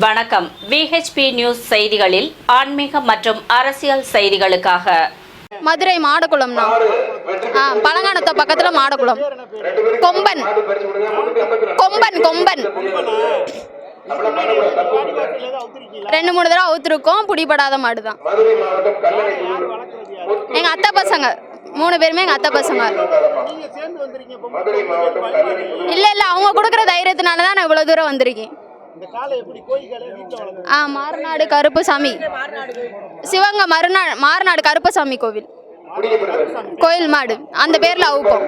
வணக்கம். VHP news செய்திகளில் ஆன்மீக மற்றும் அரசியல் செய்திகளுக்காக. மதுரை மாடக்குளம்ண்ணா ஆ பழங்கானத்தை பக்கத்தில் மாடக்குளம் கொம்பன். கொம்பன் கொம்பன். ரெண்டு மூணு தடவை அவுத்துருக்கோம். பிடிபடாத மாடு தான் எங்கள் அத்தை பசங்க. மூணு பேருமே எங்கள் அத்தை பசங்க. இல்லை இல்லை அவங்க கொடுக்குற தைரியத்தினால தான் நான் இவ்வளோ தூரம் வந்திருக்கேன். ஆ மாரநாடு கருப்புசாமி. சிவகங்கை மறுநாள் மாரநாடு கருப்பசாமி கோவில். கோயில் மாடு. அந்த பேரில் அவுப்போம்.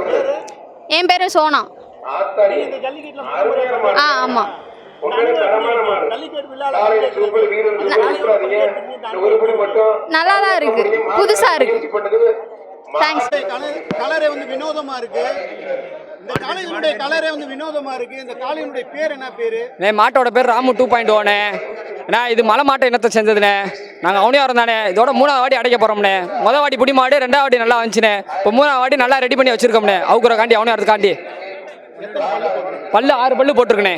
என் பேர் சோனா. ஆ ஆமாம் நல்லா தான் இருக்கு. புதுசாக இருக்கு. தேங்க்ஸ் கலரே வந்து வினோதமா இருக்கு. இந்த காளையினுடைய கலரே வந்து வினோதமா இருக்கு. இந்த காளையினுடைய பேர் என்ன பேரு? நே மாட்டோட பேர் ராமு டூ பாயிண்ட் ஓனே அண்ணா இது மலை மாட்டை இனத்தை சேர்ந்ததுண்ணே நாங்கள் அவனியாரம் தானே? இதோட மூணாவது வாடி அடைக்க போகிறோம்ண்ணே மொதல் வாடி பிடி மாடு ரெண்டாவது வாடி நல்லா வந்துச்சுண்ணே இப்போ மூணாவது வாடி நல்லா ரெடி பண்ணி வச்சிருக்கோம்ண்ணே அவுக்குறக்காண்டி அவனியாரத்துக்காண்டி பல்லு ஆறு பல்லு போட்டிருக்கண்ணே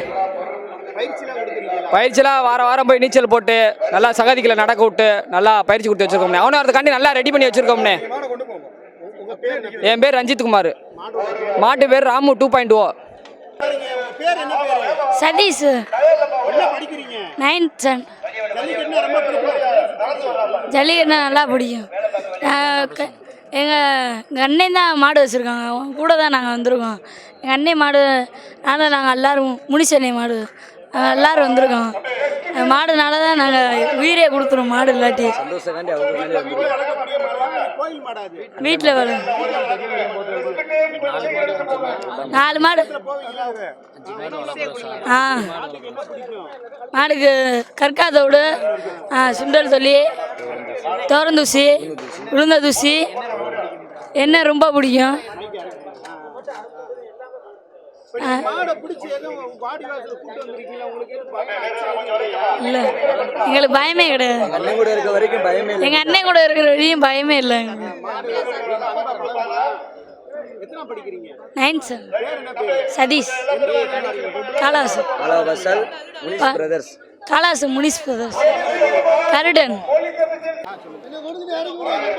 பயிற்சிலாம் வார வாரம் போய் நீச்சல் போட்டு நல்லா சகதிகளை நடக்க விட்டு நல்லா பயிற்சி கொடுத்து வச்சிருக்கோம்ண்ணே அவனியாரத்துக்காண்டி நல்லா ரெடி பண்ணி வச்சிருக்கோம்ண்ணே கொண்டு என் பேர் ரஞ்சித் குமார். மாடோட பேர் ராமு டூ பாயிண்ட் ஓ. பாருங்க, பேர் என்ன பேரு சதீஷ். நைன்த் பிடிக்கும் ஜல்லிக்கட்டுனா நல்லா பிடிக்கும். எங்கள் எங்கள் அண்ணன் தான் மாடு வச்சுருக்காங்க. அவங்க கூட தான் நாங்கள் வந்திருக்கோம். எங்கள் அண்ணன் மாடு அதனால் நாங்கள் எல்லோரும் முடிச்சண்ணே மாடு. நாங்கள் எல்லோரும் வந்திருக்கோம். மாடுனால தான் நாங்கள் உயிரே கொடுத்துருவோம் மாடு இல்லாட்டி. வீட்டில் வரும். நாலு மாடு. ஆ. மாடுக்கு கற்காதோடு சுண்டல் சொல்லி தோரந்தூசி உளுந்த தூசி. என்ன ரொம்ப பிடிக்கும்? இல்லை எங்களுக்கு பயமே கிடையாது. அண்ணன் கூட இருக்க வரைக்கும் பயமே எங்கள் அண்ணன் கூட இருக்கிற வரையும் பயமே இல்லை. Nine sir Satish. காலாசு. ஹலோ வசல் பா- பிரதர்ஸ். காலாசு முனிஸ் பிரதர்ஸ். கருடன்.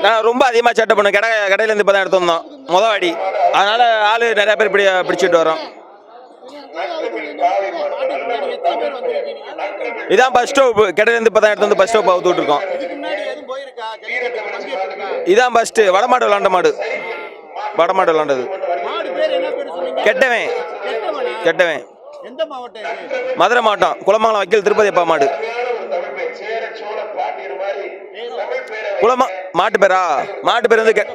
நான் ரொம்ப அதிகமாக சேட்டை பண்ணுவேன். கடை கடையிலேருந்து இப்போ தான் எடுத்து வந்தோம். முத வாடி அதனால் ஆள் நிறையா பேர் இப்படி பிடிச்சிட்டு வரோம். இதான் பஸ் ஸ்டாப் கடையிலேருந்து இப்போ தான் எடுத்து வந்து பஸ் ஸ்டாப் அவுத்து விட்ருக்கோம் இதுக்கு முன்னாடி எதுவும் போயிருக்கா? ஜல்லிக்கட்டு பங்கேற்றிருக்கா இதான் ஃபஸ்ட்டு வடமாடு விளாண்ட மாடு. வடமாடு விளாண்டது. மாடு பேர் என்ன பேர் சொன்னீங்க? கெட்டவன். கெட்டவனா? மதுரை மாவட்டம். குளமங்கலம் வக்கீல் திருப்பதி அப்பா மாடு. குளமா மாட்டு பேரா? மாட்டு பேர் வந்து கெ-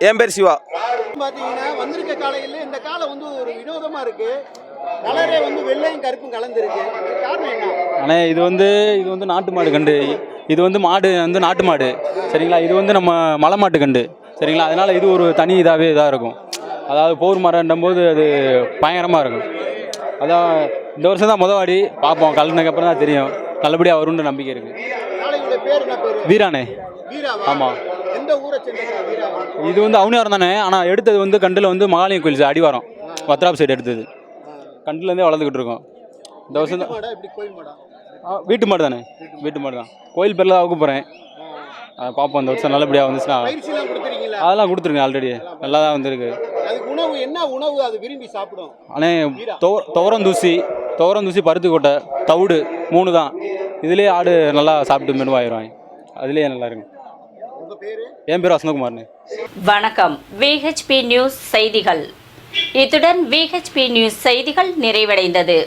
என் பேர் சிவா. பாத்தீங்கன்னா வந்திருக்க காலையில இந்த காலை வந்து ஒரு வினோதமா இருக்கு. கலரே வந்து வெள்ளையும் கருப்பும் கலந்துருக்கு. இதுக்கு காரணம் என்ன? அண்ணே இது வந்து இது வந்து நாட்டு மாடு கண்டு. இது வந்து மாடு வந்து நாட்டு மாடு. சரிங்களா? இது வந்து நம்ம மலை மாட்டு கண்டு. சரிங்களா? அதனால் இது ஒரு தனி இதாகவே இதாக இருக்கும். அதாவது போர் மரம்னும் போது அது பயங்கரமாக இருக்கும். அதான் இந்த வருஷம் தான் முத வாடி. பார்ப்போம். கலந்ததுக்கப்புறம் தான் தெரியும். நல்லபடியாக வரும்னு நம்பிக்கை இருக்குது வீரானே வீராவா? ஆமா. எந்த ஊரை சேர்ந்ததா வீராவா? இது வந்து அவனியாரம் தானே. ஆனால் எடுத்தது வந்து கண்டில் வந்து மகாலயம் கோயில் அடிவாரம். வத்ராப் சைடு எடுத்தது. கண்டுலேருந்தே வளர்ந்துக்கிட்டு இருக்கோம். இந்த வருஷம் தான் வீட்டு மாடு தானே? வீட்டு மாடு தான். கோயில் பேரில் தான் வைக்க போகிறேன் அதை பார்ப்போம் இந்த வருஷம் நல்லபடியாக வந்துச்சுன்னா. அதெல்லாம் கொடுத்துருங்க ஆல்ரெடி நல்லா தான் வந்திருக்கு. அதுக்கு உணவு என்ன உணவு அது விரும்பி சாப்பிடும்? ஆனால் துவ துவரந்தூசி துவரந்தூசி பருத்திக்கொட்டை தவிடு மூணு தான். இதுலேயே ஆடு நல்லா சாப்பிட்டு மெனுவாயிரும் அதுலேயே நல்லா இருக்கும். உங்க பேரு? என் பேர் வசந்தகுமார்னு வணக்கம். விஹெச்பி நியூஸ் செய்திகள். இத்துடன் விஹெச்பி நியூஸ் செய்திகள் நிறைவடைந்தது.